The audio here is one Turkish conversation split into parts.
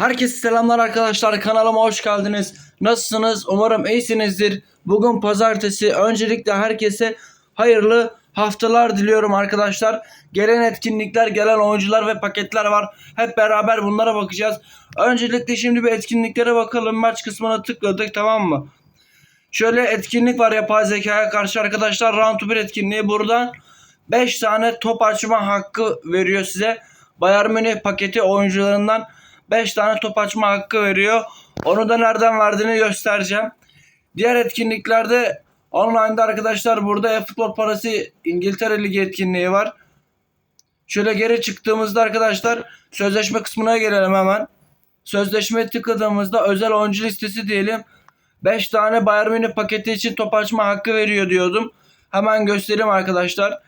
Herkese selamlar arkadaşlar kanalıma hoş geldiniz. Nasılsınız? Umarım iyisinizdir. Bugün pazartesi. Öncelikle herkese hayırlı haftalar diliyorum arkadaşlar. Gelen etkinlikler, gelen oyuncular ve paketler var. Hep beraber bunlara bakacağız. Öncelikle şimdi bir etkinliklere bakalım. Maç kısmına tıkladık tamam mı? Şöyle etkinlik var yapay zekaya karşı arkadaşlar. Round 1 etkinliği buradan 5 tane top açma hakkı veriyor size. Bayern Münih paketi oyuncularından 5 tane top açma hakkı veriyor. Onu da nereden verdiğini göstereceğim. Diğer etkinliklerde online'da arkadaşlar burada e-futbol parası İngiltere Ligi etkinliği var. Şöyle geri çıktığımızda arkadaşlar sözleşme kısmına gelelim hemen. Sözleşme tıkladığımızda özel oyuncu listesi diyelim. 5 tane Bayern Münih paketi için top açma hakkı veriyor diyordum. Hemen göstereyim arkadaşlar.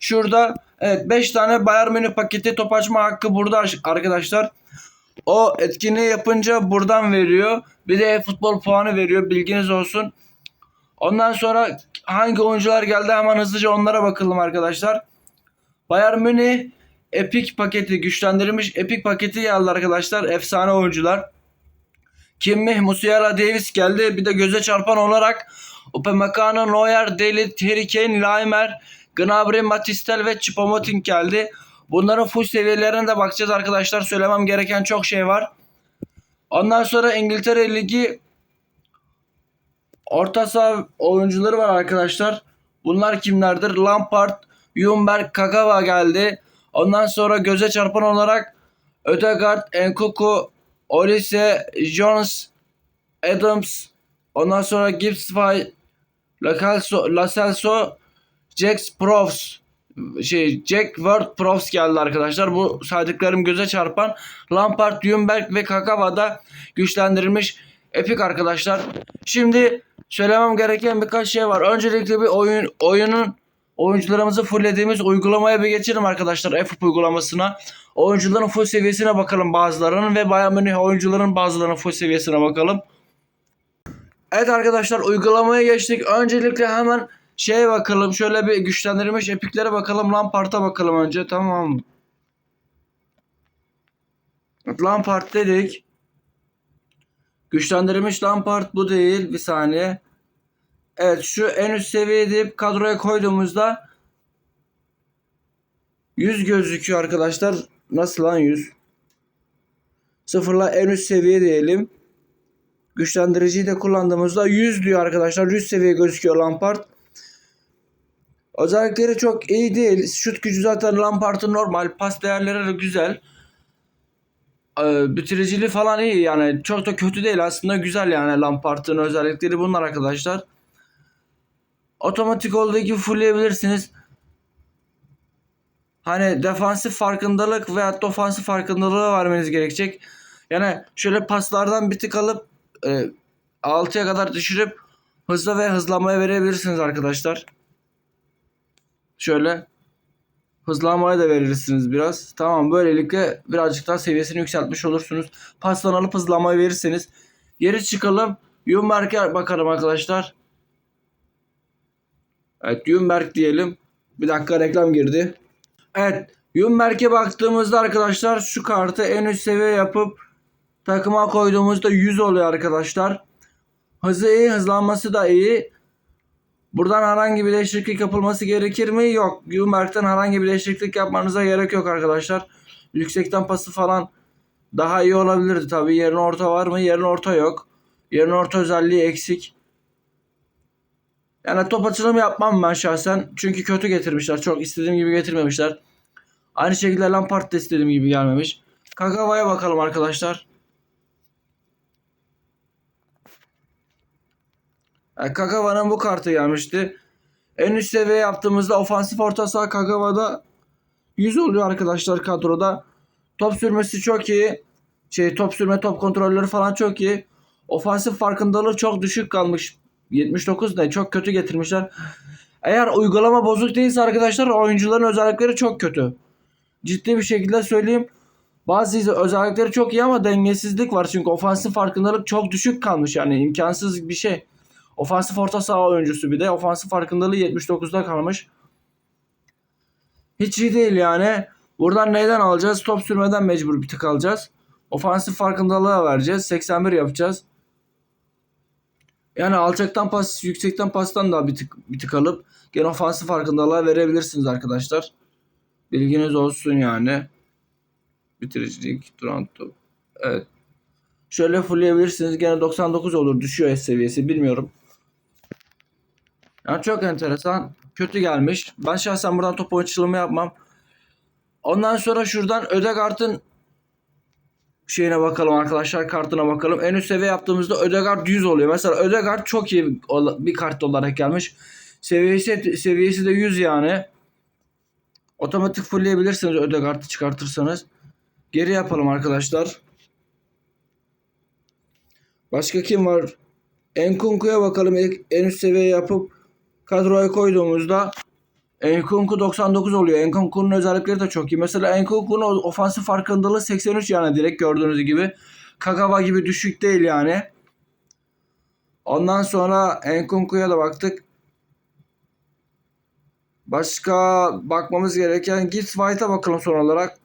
Şurada evet 5 tane Bayern Münih paketi top açma hakkı burada arkadaşlar. O etkinliği yapınca buradan veriyor. Bir de futbol puanı veriyor. Bilginiz olsun. Ondan sonra hangi oyuncular geldi hemen hızlıca onlara bakalım arkadaşlar. Bayern Münih Epic paketi güçlendirilmiş Epic paketi geldi arkadaşlar. Efsane oyuncular. Kimmih, Musiala, Davis geldi. Bir de göze çarpan olarak Upamecano, Neuer, Deli, Harry Kane, Laimer, Gnabry, Matistel ve Choupo-Moting geldi. Bunların full seviyelerine de bakacağız arkadaşlar. Söylemem gereken çok şey var. Ondan sonra İngiltere Ligi orta saha oyuncuları var arkadaşlar. Bunlar kimlerdir? Lampard, Ljungberg, Kagawa geldi. Ondan sonra göze çarpan olarak Ödegaard, Enkuku, Olise, Jones, Adams, ondan sonra Gibbs, Lacelso, Lacelso, Jax Profs, şey Jack Ward Profs geldi arkadaşlar. Bu saydıklarım göze çarpan Lampard, Ljungberg ve Kagawa da güçlendirilmiş epik arkadaşlar. Şimdi söylemem gereken birkaç şey var. Öncelikle bir oyun oyunun oyuncularımızı fulllediğimiz uygulamaya bir geçelim arkadaşlar. FF uygulamasına. Oyuncuların full seviyesine bakalım bazılarının ve Bayern Münih oyuncuların bazılarının full seviyesine bakalım. Evet arkadaşlar uygulamaya geçtik. Öncelikle hemen şeye bakalım. Şöyle bir güçlendirilmiş epiklere bakalım. Lampard'a bakalım önce. Tamam? Lampard dedik. Güçlendirilmiş Lampard bu değil. Bir saniye. Evet şu en üst seviye deyip kadroya koyduğumuzda 100 gözüküyor arkadaşlar. Nasıl lan 100? Sıfırla en üst seviye diyelim. Güçlendiriciyi de kullandığımızda 100 diyor arkadaşlar. 100 seviye gözüküyor Lampard. Özellikleri çok iyi değil. Şut gücü zaten Lampard'ın normal. Pas değerleri de güzel. Ee, bitiriciliği falan iyi yani. Çok da kötü değil aslında. Güzel yani Lampard'ın özellikleri bunlar arkadaşlar. Otomatik gibi fullleyebilirsiniz. Hani defansif farkındalık veya ofansif farkındalığı vermeniz gerekecek. Yani şöyle paslardan bir tık alıp e, 6'ya kadar düşürüp hızlı ve hızlanmaya verebilirsiniz arkadaşlar. Şöyle hızlanmaya da verirsiniz biraz. Tamam böylelikle birazcık daha seviyesini yükseltmiş olursunuz. Pastan alıp hızlanmaya verirseniz. Geri çıkalım. Yumberk'e bakalım arkadaşlar. Evet Yumberk diyelim. Bir dakika reklam girdi. Evet Yumberk'e baktığımızda arkadaşlar şu kartı en üst seviye yapıp takıma koyduğumuzda 100 oluyor arkadaşlar. Hızı iyi, hızlanması da iyi. Buradan herhangi bir değişiklik yapılması gerekir mi? Yok. Yumberk'ten herhangi bir değişiklik yapmanıza gerek yok arkadaşlar. Yüksekten pası falan daha iyi olabilirdi tabii. Yerine orta var mı? Yerine orta yok. Yerine orta özelliği eksik. Yani top açılımı yapmam ben şahsen. Çünkü kötü getirmişler. Çok istediğim gibi getirmemişler. Aynı şekilde Lampard da istediğim gibi gelmemiş. Kagawa'ya bakalım arkadaşlar. Yani Kagawa'nın bu kartı gelmişti. En üst seviye yaptığımızda ofansif orta saha Kagawa'da 100 oluyor arkadaşlar kadroda. Top sürmesi çok iyi. Şey top sürme top kontrolleri falan çok iyi. Ofansif farkındalığı çok düşük kalmış. 79 ne çok kötü getirmişler. Eğer uygulama bozuk değilse arkadaşlar oyuncuların özellikleri çok kötü. Ciddi bir şekilde söyleyeyim. Bazı özellikleri çok iyi ama dengesizlik var. Çünkü ofansif farkındalık çok düşük kalmış yani imkansız bir şey. Ofansif orta saha oyuncusu bir de. Ofansif farkındalığı 79'da kalmış. Hiç iyi değil yani. Buradan neyden alacağız? Top sürmeden mecbur bir tık alacağız. Ofansif farkındalığa vereceğiz. 81 yapacağız. Yani alçaktan pas, yüksekten pastan da bir tık, bir tık alıp gene ofansif farkındalığa verebilirsiniz arkadaşlar. Bilginiz olsun yani. Bitiricilik, duran top. Evet. Şöyle fullleyebilirsiniz. Gene 99 olur. Düşüyor S seviyesi. Bilmiyorum. Yani çok enteresan. Kötü gelmiş. Ben şahsen buradan top açılımı yapmam. Ondan sonra şuradan Ödegaard'ın şeyine bakalım arkadaşlar kartına bakalım. En üst seviye yaptığımızda Ödegaard 100 oluyor. Mesela Ödegaard çok iyi bir kart olarak gelmiş. Seviyesi seviyesi de 100 yani. Otomatik fullleyebilirsiniz Ödegaard'ı çıkartırsanız. Geri yapalım arkadaşlar. Başka kim var? Enkunku'ya bakalım. En üst seviye yapıp kadroya koyduğumuzda Enkunku 99 oluyor. Enkunku'nun özellikleri de çok iyi. Mesela Enkunku'nun ofansif farkındalığı 83 yani direkt gördüğünüz gibi. Kagawa gibi düşük değil yani. Ondan sonra Enkunku'ya da baktık. Başka bakmamız gereken Git White'a bakalım son olarak.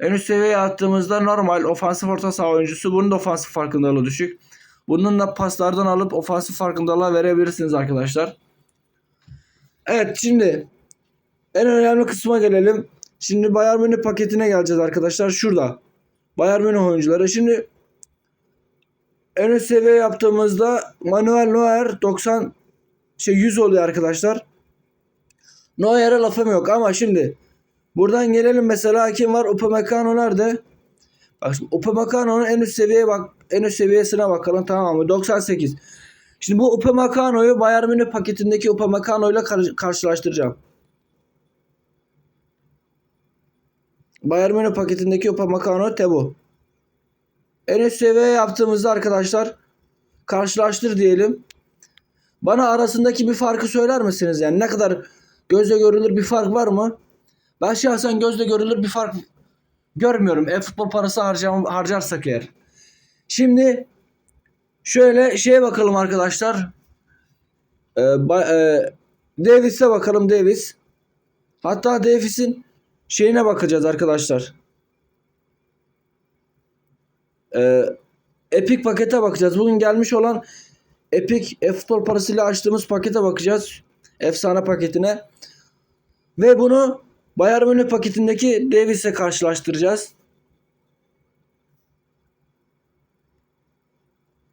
En üst seviyeye attığımızda normal ofansif orta saha oyuncusu. Bunun da ofansif farkındalığı düşük. Bunun da paslardan alıp ofansif farkındalığa verebilirsiniz arkadaşlar. Evet şimdi en önemli kısma gelelim. Şimdi Bayern Münih paketine geleceğiz arkadaşlar. Şurada. Bayern Münih oyuncuları. Şimdi en üst seviye yaptığımızda Manuel Neuer 90 şey 100 oluyor arkadaşlar. Neuer'e lafım yok ama şimdi buradan gelelim mesela kim var? Upamecano nerede? Bak şimdi Upamecano'nun en üst seviyeye bak en üst seviyesine bakalım tamam mı? 98. Şimdi bu Upamecano'yu Bayern Münih paketindeki Upamecano ile kar- karşılaştıracağım. Bayern Münih paketindeki Upamecano Tebu. En üst seviye yaptığımızda arkadaşlar karşılaştır diyelim. Bana arasındaki bir farkı söyler misiniz? Yani ne kadar gözle görülür bir fark var mı? Ben şahsen gözle görülür bir fark görmüyorum. E-futbol parası harcam harcarsak eğer. Şimdi şöyle şeye bakalım arkadaşlar. Ee, e, Davis'e bakalım Davis. Hatta Davis'in şeyine bakacağız arkadaşlar. Ee, Epic pakete bakacağız. Bugün gelmiş olan Epic e-futbol parasıyla açtığımız pakete bakacağız. Efsane paketine. Ve bunu Bayern Münih paketindeki Davis'e karşılaştıracağız.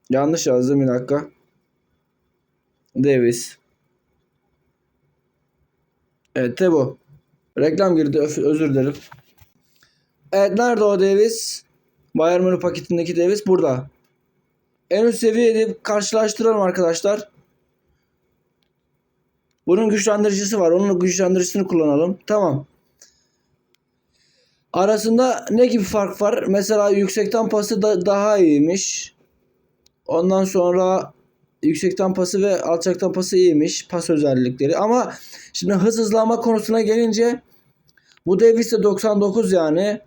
Yanlış yazdım bir dakika. Davis. Evet de bu. Reklam girdi özür dilerim. Evet nerede o Davis? Bayern Münih paketindeki Davis burada. En üst seviyede karşılaştıralım arkadaşlar. Bunun güçlendiricisi var. Onun güçlendiricisini kullanalım. Tamam. Arasında ne gibi fark var? Mesela yüksekten pası da daha iyiymiş. Ondan sonra yüksekten pası ve alçaktan pası iyiymiş. Pas özellikleri. Ama şimdi hız hızlanma konusuna gelince bu Davis de 99 yani.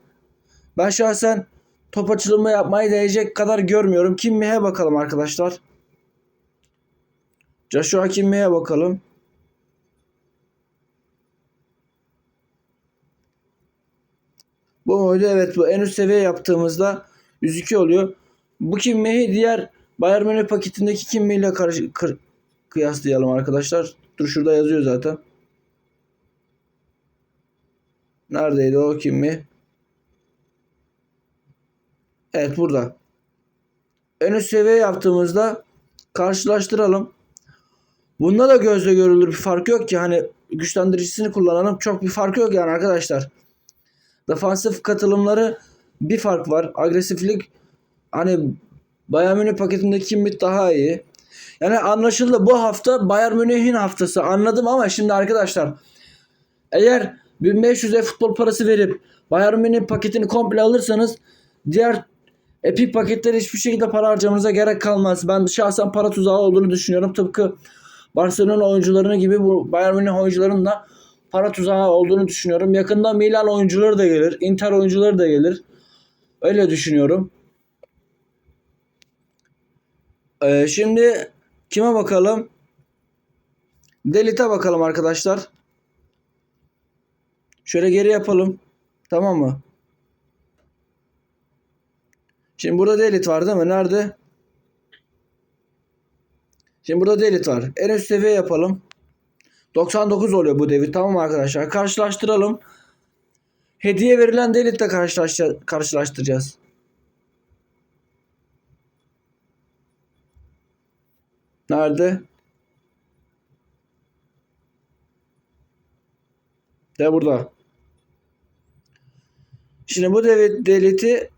Ben şahsen top açılımı yapmayı değecek kadar görmüyorum. Kimmi'ye bakalım arkadaşlar. Joshua Kimmi'ye bakalım. Bu muydu? Evet bu en üst seviye yaptığımızda 102 oluyor. Bu Kimmi'yi diğer Bayern Münih paketindeki Kimmi ile karşı, kır- kıyaslayalım arkadaşlar. Dur şurada yazıyor zaten. Neredeydi o Kimmi? Evet burada. En üst seviye yaptığımızda karşılaştıralım. Bunda da gözle görülür bir fark yok ki hani güçlendiricisini kullanalım çok bir fark yok yani arkadaşlar. Defansif katılımları bir fark var. Agresiflik hani Bayern Münih paketindeki Kimmich daha iyi. Yani anlaşıldı bu hafta Bayern Münih'in haftası anladım ama şimdi arkadaşlar eğer 1500 e futbol parası verip Bayern Münih paketini komple alırsanız diğer Epic paketleri hiçbir şekilde para harcamanıza gerek kalmaz. Ben şahsen para tuzağı olduğunu düşünüyorum. Tıpkı Barcelona oyuncularını gibi bu Bayern Münih oyuncularının da para tuzağı olduğunu düşünüyorum. Yakında Milan oyuncuları da gelir. Inter oyuncuları da gelir. Öyle düşünüyorum. Ee, şimdi kime bakalım? Delete bakalım arkadaşlar. Şöyle geri yapalım. Tamam mı? Şimdi burada delit var değil mi? Nerede? Şimdi burada delit var. En üst seviye yapalım. 99 oluyor bu devir. Tamam arkadaşlar? Karşılaştıralım. Hediye verilen delitle karşılaştır- karşılaştıracağız. Nerede? De burada. Şimdi bu devi- deleti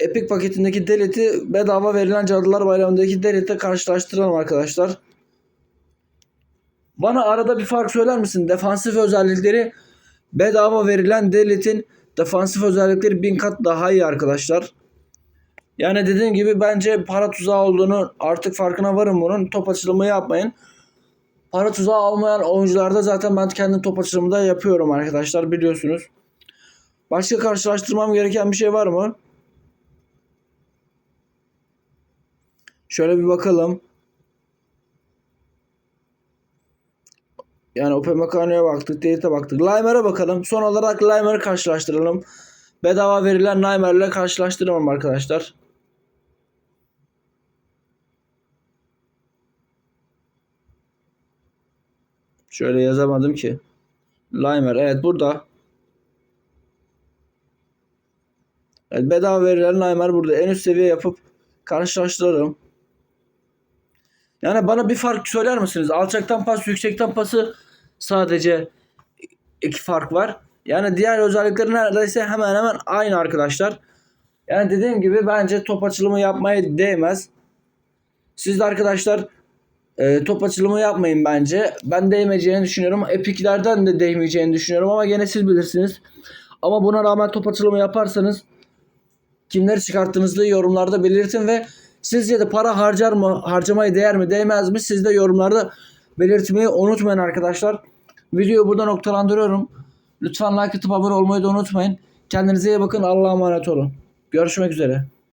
Epic paketindeki deleti bedava verilen Cadılar Bayramı'ndaki delitle karşılaştıralım arkadaşlar. Bana arada bir fark söyler misin? Defansif özellikleri bedava verilen deletin defansif özellikleri bin kat daha iyi arkadaşlar. Yani dediğim gibi bence para tuzağı olduğunu artık farkına varın bunun. Top açılımı yapmayın. Para tuzağı almayan oyuncularda zaten ben kendim top açılımı da yapıyorum arkadaşlar biliyorsunuz. Başka karşılaştırmam gereken bir şey var mı? Şöyle bir bakalım. Yani Open Meccano'ya baktık, Delete baktık. Limer'a bakalım. Son olarak Limer'ı karşılaştıralım. Bedava verilen Limer'le karşılaştıramam arkadaşlar. Şöyle yazamadım ki. Limer evet burada. Evet, bedava verilen Limer burada. En üst seviye yapıp karşılaştıralım. Yani bana bir fark söyler misiniz? Alçaktan pas, yüksekten pası sadece iki fark var. Yani diğer özellikleri neredeyse hemen hemen aynı arkadaşlar. Yani dediğim gibi bence top açılımı yapmaya değmez. Siz de arkadaşlar e, top açılımı yapmayın bence. Ben değmeyeceğini düşünüyorum. Epic'lerden de değmeyeceğini düşünüyorum ama gene siz bilirsiniz. Ama buna rağmen top açılımı yaparsanız kimleri çıkarttığınızı yorumlarda belirtin ve sizce de para harcar mı, harcamaya değer mi, değmez mi? Siz de yorumlarda belirtmeyi unutmayın arkadaşlar. Videoyu burada noktalandırıyorum. Lütfen like atıp abone olmayı da unutmayın. Kendinize iyi bakın. Allah'a emanet olun. Görüşmek üzere.